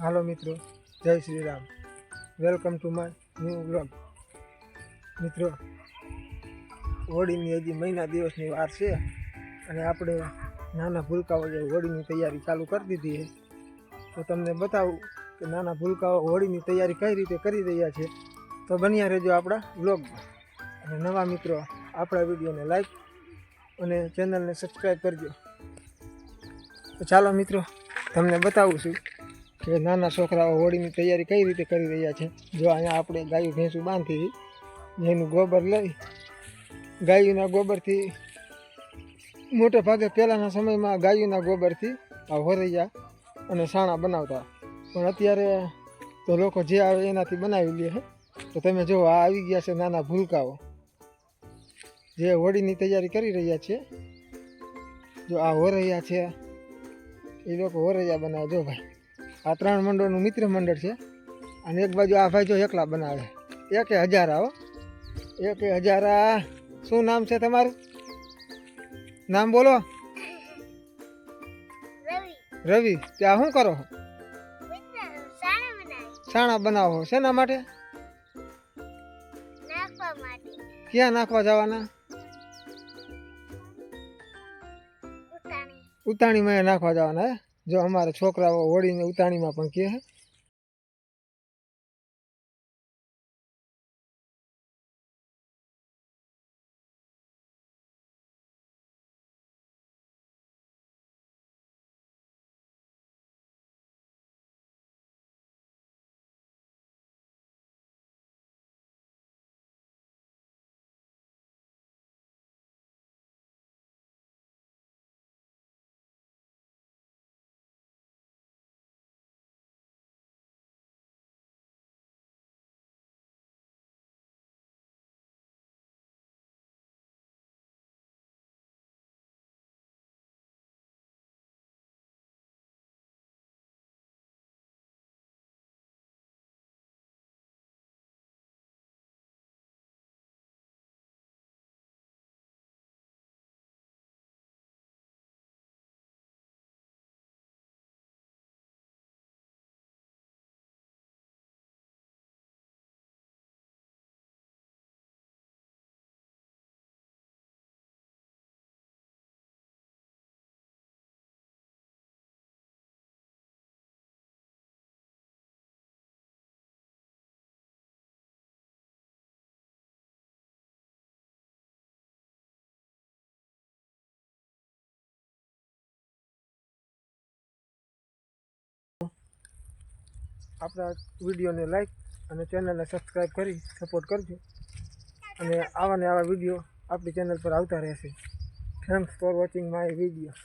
હાલો મિત્રો, Jai Shri Ram. Welcome to my new blog મિત્રો, હોળીની હજી મહિના દિવસની વાર છે અને આપણે નાના ભૂલકાઓ જે હોળીની તૈયારી ચાલુ કરી દીધી છે. તો તમને બતાવું કે નાના ભૂલકાઓ હોળીની તૈયારી કઈ રીતે કરી રહ્યા છે. તો બન્યા રહેજો આપણા બ્લોગમાં અને નવા મિત્રો, આપણા વિડીયોને લાઈક અને ચેનલને સબસ્ક્રાઈબ કરજો. તો ચાલો મિત્રો, તમને બતાવું છું કે નાના છોકરાઓ હોળીની તૈયારી કઈ રીતે કરી રહ્યા છે? જો અહીંયા આપણે ગાયું ભેંસું બાંધી એનું ગોબર લઈ, ગાયુંના ગોબરથી મોટે ભાગે પહેલાંના સમયમાં ગાયુંના ગોબરથી આ હોરૈયા અને સાણા બનાવતા. પણ અત્યારે તો લોકો જે આવે એનાથી બનાવી લે છે તો તમે જો આ આવી ગયા છે નાના ભૂલકાઓ. જે હોળીની તૈયારી કરી રહ્યા છે, જો આ હોરૈયા છે, એ લોકો હોરૈયા બનાવે. જો ભાઈ. આ ત્રણ મંડળનું મિત્ર મંડળ છે. અને એક બાજુ આ ભાઈ જો એકલા બનાવે. એકે હજારા હો એકે હજારા શું નામ છે તમારું? નામ બોલો. રવિ. ત્યાં શું કરો સાણા બનાવી. શેના માટે? ક્યાં નાખવા જવાના? ઉતાણી. ઉતાણીમાં નાખવા જવાના હે? જો અમારા છોકરાઓ હોળીને ઉતાણીમાં પણ કહે આપણા વિડીયોને લાઈક અને ચેનલને સબસ્ક્રાઈબ કરી સપોર્ટ કરજો. અને આવા ને આવા વીડિયો આપણી ચેનલ પર આવતા રહેશે. Thanks for watching my video